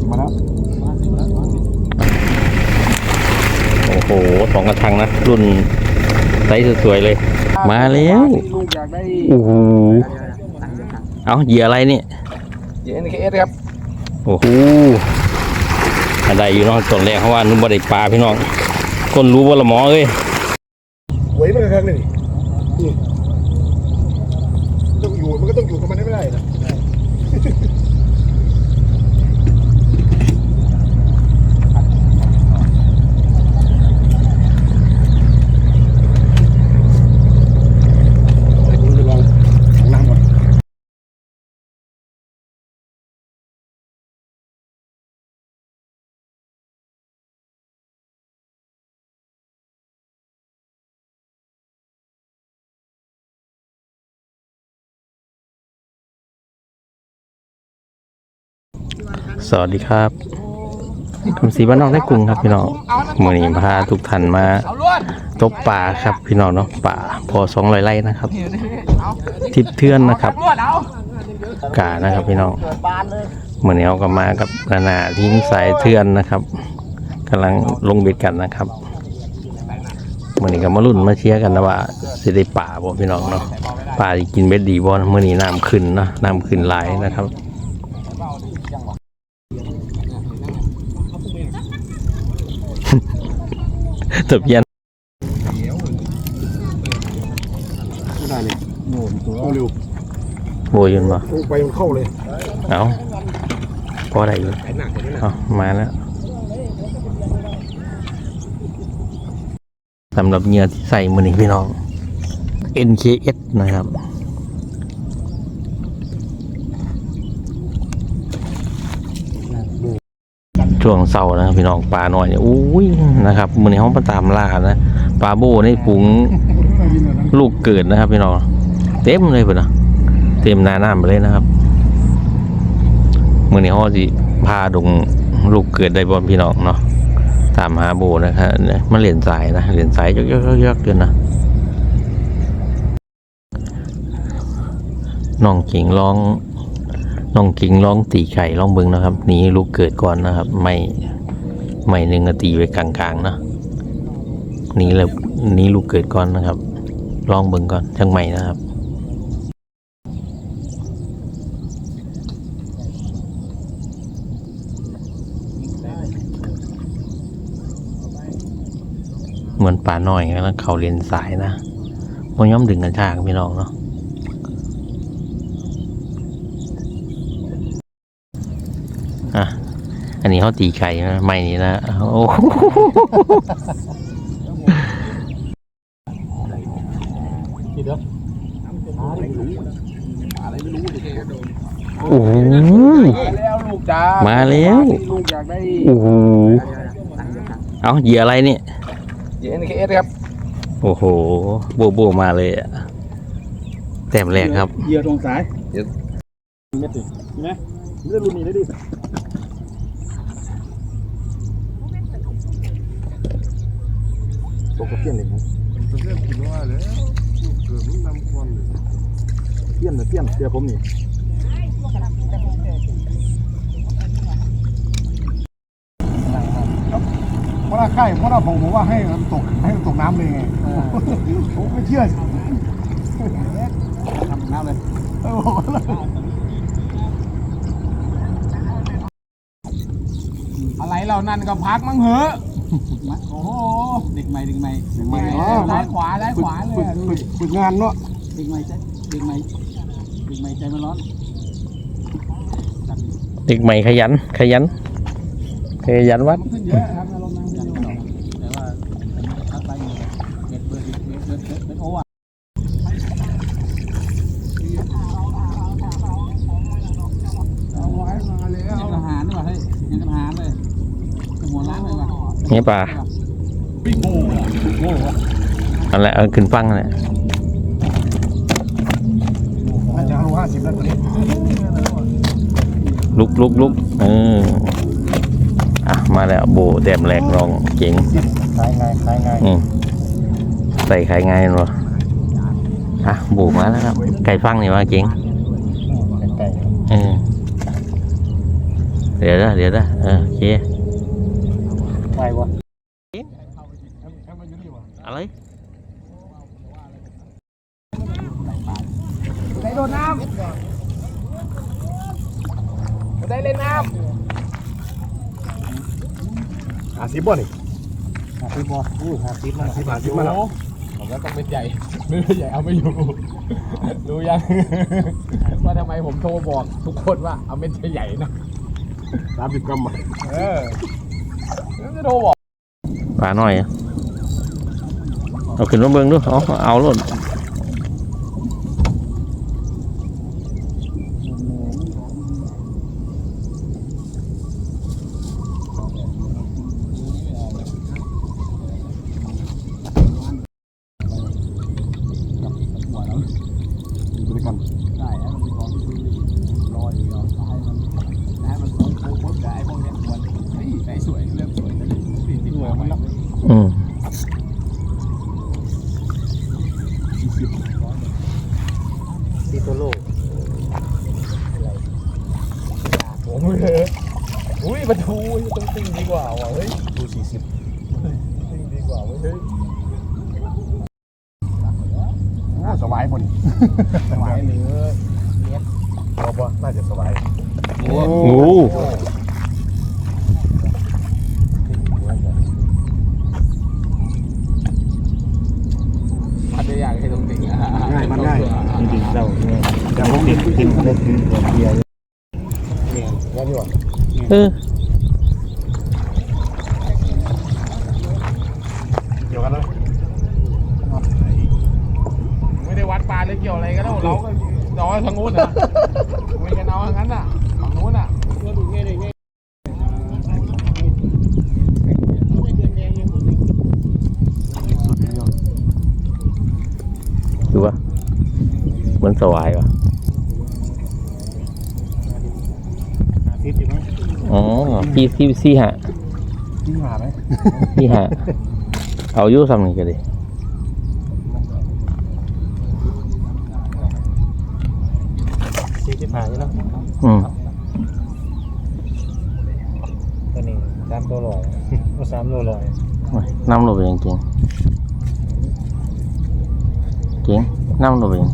สิบมาแล้วโอ้โหสองกระชังนะ รุ่นไซส์สวยๆเลย มาแล้ว ลูกอยากได้โอ้โห เอาเหยื่ออะไรเนี่ย เอ็นเคเอสครับโอ้โหอะไรอยู่เนอกตอนแรกเขาว่านุ่มบไดปลาพี่น้องคนรู้ว่าละหมอเอ้ยไว้มันครั้งหนึ่งนี่ต้องอยู่มันก็ต้องอยู่กับมันได้ไม่ได้นะ คุณจะลองถังน้ำก่อน สวัสดีครับคำสีบ้านนอกได้กรุงครับพี่น้องมื่อนี้พาทุกท่านมาตกป่าครับพี่น้องเนาะป่าพอสองร้อยไร่นะครับทิศเทือนนะครับกานะครับพี่น้องเมื่อนี้เราก็มากับนานาทีมสายเทือนนะครับกำลังลงเบ็ดกันนะครับเมื่อนี้ก็มาลุ้นมาเชียร์กันนะว่าสิได้ป่าบ่พี่น้องเนาะป่ากินเบ็ดดีบ่เมื่อนี้น้ำขึ้นเนาะน้ำขึ้นหลายนะครับ ตบยันได้เลยโน่นตัวเร็วโบยนบ่ลงไปมันเข้าเลย เอาพอได้อยู่เอามาแล้วสำหรับเหยื่อที่ใส่มือหนี้พี่น้อง NKS นะครับ ช่วงเสาร์นะพี่น้องปลาหน่อยเนี่ยอุ้ยนะครับมือนี้ห้องมาตามล่านะปลาโบนี่ปุงลูกเกิดนะครับพี่น้องเต็มเลยเพื่อนนะเต็มหนาน้ำไปเลยนะครับมือนี้ห้องสิพาดงลูกเกิดได้บอลพี่น้องเนาะตามหาโบนะครับเนี่ยมันเหรียญสายนะเหรียญสายยกยกยกยกเลยนะน้องกิ่งร้อง น้องกิงร้องตีไข่ร้องเบิงนะครับ นีลูกเกิดก่อนนะครับ ไม่ไม่หนึ่งนาตีไว้กลางๆนะนีแล้วนีลูกเกิดก่อนนะครับลองเบิงก่อนจังใหม่นะครับเหมือนป่าน้อยแล้วเขาเรียนสายนะมันย่อมดึงกันชากพี่น้องเนาะ อั นนี้เขาตีไข่นะไม่นี่นะโอ้โหโอ้โหแล้วลูกจ้ามามาแล้วลูกอยากได้โอ้โหเอาเหยื่ออะไรเนี่ยเอ็นเคเอสครับโอ้โหโบโบมาเลยอะแต้มแรกครับเหยื่อตรงสายเม็ดดิใช่ไหมไม่ได้รุ่นนี้ได้ดิ ตกกระเพี้ยนเลยครับเรื่องกินว่าแล้วเกิดมันนำควันเลยเพี้ยนเลยเพี้ยนเสียผมนี่เพราะว่าค่ายเพราะว่าผมผมว่าให้มันตกให้มันตกน้ำเลยไงผมไม่เชื่อทำน้ำเลย เออบอกเลยอะไรเหล่านั้นก็พักมั้งเหอะโอ้โหเด็กใหม่เด็กใหม่เด็กใหไม่ม่ซ้ายขวาซ้ายขวาเลยฝึกอะดูฝึดิกฝึกงานเนาะเด็กใหม่ใจเด็กใหม่เด็กใหม่ใจมันร้อนเด็กใหม่ขยัน ขยัน ขยันวัดขึ้นเยอะครับอารมณ์นั้นขึ้นเยอะ แต่ว่าทักไปอยู่เด็ดเบอร์เด็ดเบอร์เด็ดเบอร์โอ้อะ เอาไว้มาแล้ ยั ว งกระหารนี่ว่ะเฮ้ยยังกระหารเลยหัวล้านเลยว่ะ นี่ป่าปิ้งโม่อะโม่อะอะไรเอาขึ้นฟังเลยน่าจะเอาห้าสิบแล้วตัวนี้ลุกลุกลุกเอออะมาแล้วโบแต้มแรกลองเจ๋งขายง่ายขายง่ายอืมใส่ไข่ไงายเนาะอะโบมาแล้วครับ ไก่ฟังนี่ว่าเจ๋งไก่เออเดี๋ยวนะเดี๋ยวนะเออโอเค ไปวะอะไรได้โดนน้ำได้เล่นน้ำหาซิบบ่นี่หาซิบออู้หาซิบมาซิบหาซิบมาแล้วผมก็ต้องเป็นใหญ่ไม่เป็นใหญ่เอาไม่อยู่รู้ยังว่าทำไมผมโทรบอกทุกคนว่าเอาเม็ดใหญ่ๆนะสามสิบกรัมอะเออ ปลาหน่อยอะเอาขึ้นมาเบิ่งดูเอาเอาโลด อยู่ด้วยกัน ได้แล้วมันเป็นของที่รออยู่เราให้มันให้มันโค้งโค้งโค้งกับไอ้พวกเนี้ยควรเฮ้ยใส่สวยเริ่มสวยแล้วติดติดหัวมันแล้ว อืม ซีโตโล ผมเลยอุ้ยประตูต้องติ้งดีกว่าว่ะเฮ้ย ดูสี่สิบ ติ้งดีกว่าเว้ยเฮ้ย โอ้สบาย บ่นี่สมัยเหนือบอกว่าน่าจะสบายโอ้พัทยาให้ตรงติ้งอะง่ายมันง่ายจริงๆเราเนี่ยแต่ผมติดกินได้คือหัวเบียร์เนี่ยว่านี่ว่าเออ เกี่ยวกันเลย ไม่ได้วัดปลาเลยเกี่ยวอะไรกันแล้วเราก็เราทางนู้นอะ คุยกันเอาทางนั้นอะฝั่งนู้นอะดูว่าเหมือนสวายวะหาซิบอยู่มั้งอ๋อพี่พี่ซี่ฮะที่หาไหมพี่ฮะเอาอยู่ซ้ำนี่ก็ดิ ซีที่ผ่านใช่ไหมอืมตัวนี้สามตัวลอยก็สามโลลอยโอ้ยน้ำลงไปจริงๆเก่งน้ำลงไปจริง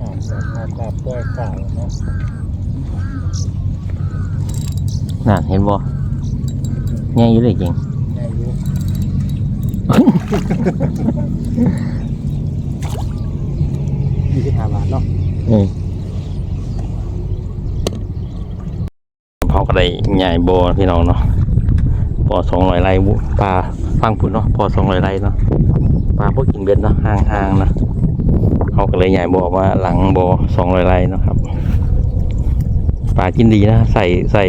อ่าสามารถแบบด้วยข่าวเนาะน่ะเห็นบ่แง่อยู่เลยจริงในอายุ ยี่สิบห้าบาทเนาะอืมเขาก็ได้ใหญ่บ่พี่น้องเนาะพอสองร้อยไร่ปลาฟังพุ่นเนาะพอสองร้อยไร่เนาะปลาพวกกินเบ็ดเนาะห่างๆนะเขาก็เลยใหญ่บ่มาหลังบ่สองร้อยไร่นะครับปลากินดีนะใส่ใส่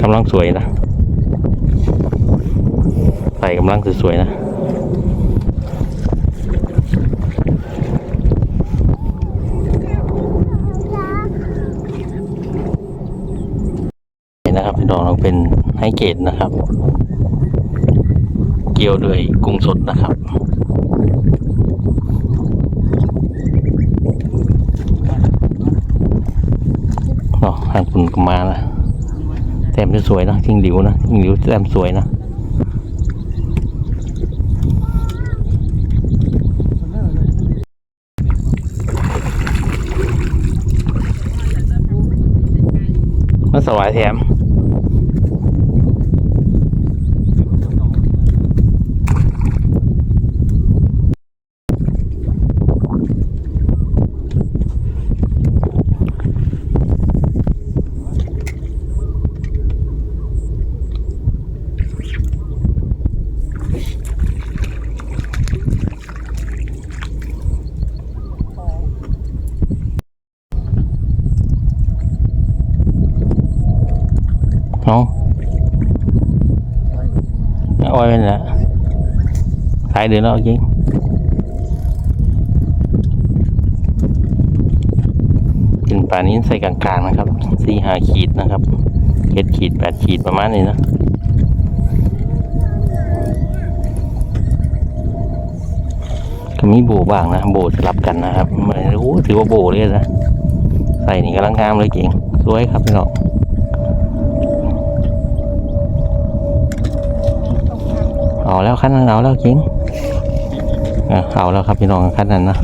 กำลังสวยนะใส่กำลังสวยๆนะนะครับพี่น้องเราเป็นไฮเก ตนะครับ เกี่ยวด้วยกุ้งสดนะครับเนาะทางคุณกมานะแต้มสวยนะทิ้งหลิวนะทิ้งหลิวแต้มสวยนะมันสวายแถม เอาเอาไว้เป็นละขายเดือนแล้วจริงกินปลานี้ใส่กลางๆนะครับสี่ห้าขีดนะครับเจ็ดขีดแปดขีดประมาณนี้นะ็มีโบบ้างนะโบสลับกันนะครับเหมือนโอ้ถือว่าโบเลยนะ ใส่นี่กำลังงามเลยเก่งสวยครับพี่น้อง เอาแล้วขั้นนั้นเอาแล้วเก่งเอาแล้วครับพี่น้องขั้นนั้นนะ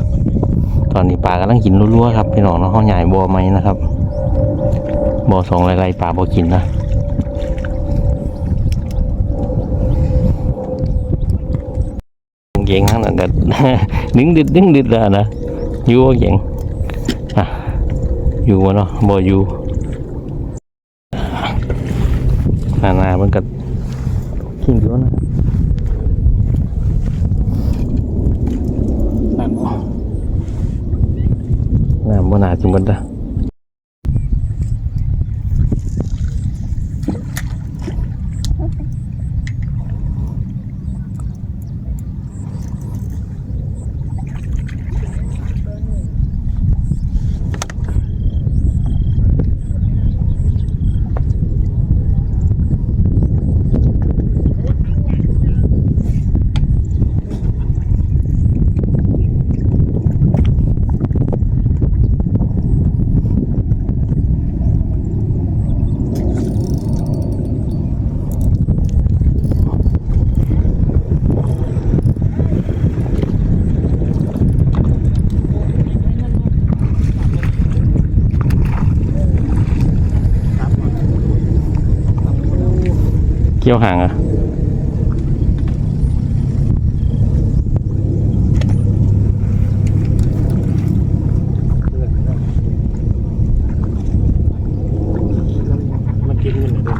ตอนนี้ปลากำลังกินรั่วๆครับพี่น้องเนาะห้องใหญ่บัวไหมนะครับบัวสองไรๆปลาบัวกินนะเก่งทั้งนั้นแต่ดึงดึดดึงดึดแล้วนะอยู่บ่เก่งอะอยู่วะเนาะบ่อยู่นานามันก็กินอยู่นะ น้ำบ่น่าจิมันละ เกี่ยวห่างอะมันกินมันเลย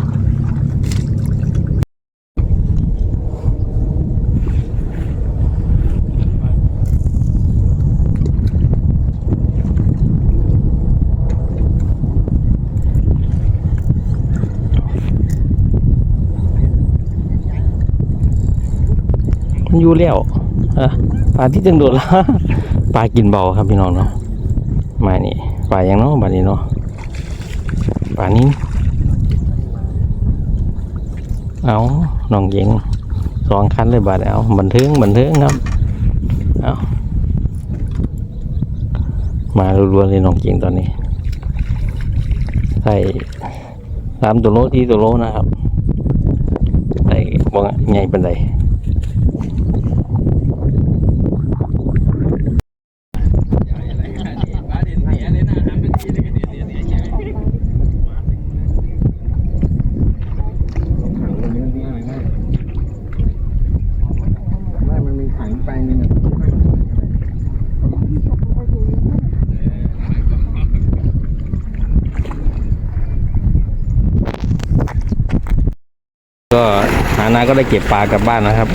มันอยู่แล้วอะปลาที่จังโดดละปลากินเบาครับพี่น้องเนาะมานี่ปลาอย่างเนาะบานี้เนาะปลานี้เอาน้องเย็งสองคันเลยบาดเอาบันเทิงบันเทิงครับเอามารัวๆเลยน้องเย็งตอนนี้ใส่สามตัวโลที่ตัวโลนะครับใส่บ่งใหญ่เป็นไร ไม่มันมีถังไปนึง ก็หานา ก็ได้เก็บปลากลับบ้านนะครับ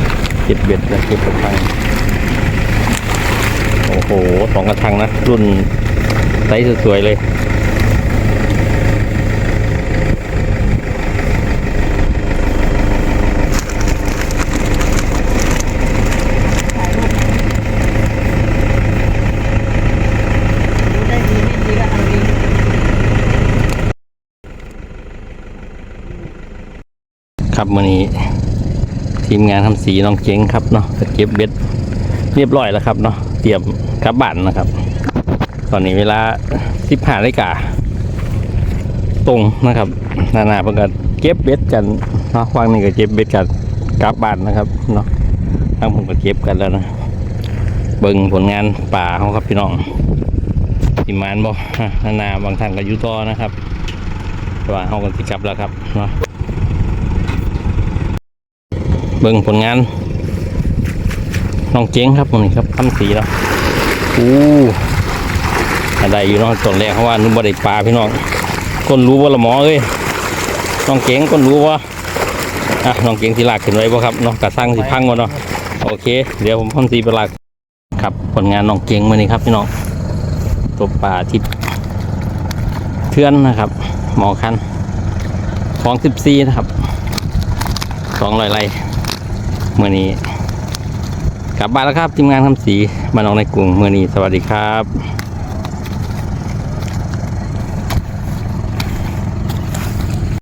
เก็บเบ็ดและเก็บกระชังโอ้โหสองกระชังนะรุ่นไซส์สวยๆเลยครับมื่อนี้ ทีมงานทำสีน้องเจ๊งครับเนาะเก็บเบ็ดเรียบร้อยแล้วครับเนาะเตรียมกลับบ้านนะครับ ตอนนี้เวลาสิบห้านาฬิกาตรงนะครับนานาเพิ่งก็เก็บเบ็ดกันเนาะวางนี่ก็เก็บเบ็ดกันกลับบ้านนะครับเนาะทางผมก็เก็บกันแล้วนะเบิ่งผลงานป่าเขาครับพี่น้องทีมงานบ่นานาบางท่านก็อยู่ต่อนะครับว่าเขาก็สิกลับแล้วครับเนาะ เบิ่งผลงานน้องเจ๊งครับตรงนี้ครับคำสีแล้วอู้อะไรอยู่เนาะตอนแรกเขาว่านึกว่าได้ปลาพี่น้องคนรู้ว่าละหมอเอ้ยน้องเจ๊งคนรู้ว่าอะน้องเจ๊งที่ลากขึ้นไว้บ่ครับเนาะกระสังสิพังวะเนาะโอเค เดี๋ยวผมพ่นสีไปลากครับผลงานน้องเจ๊งมานี่ครับพี่น้องตัวปลาทิพเทือนนะครับ หมอคันของสิบซีนะครับสองร้อยไร่ เมื่อนี้ กลับบ้านแล้วครับทีมงานทำสีมานองในกรุงเมื่อนี้สวัสดีครับ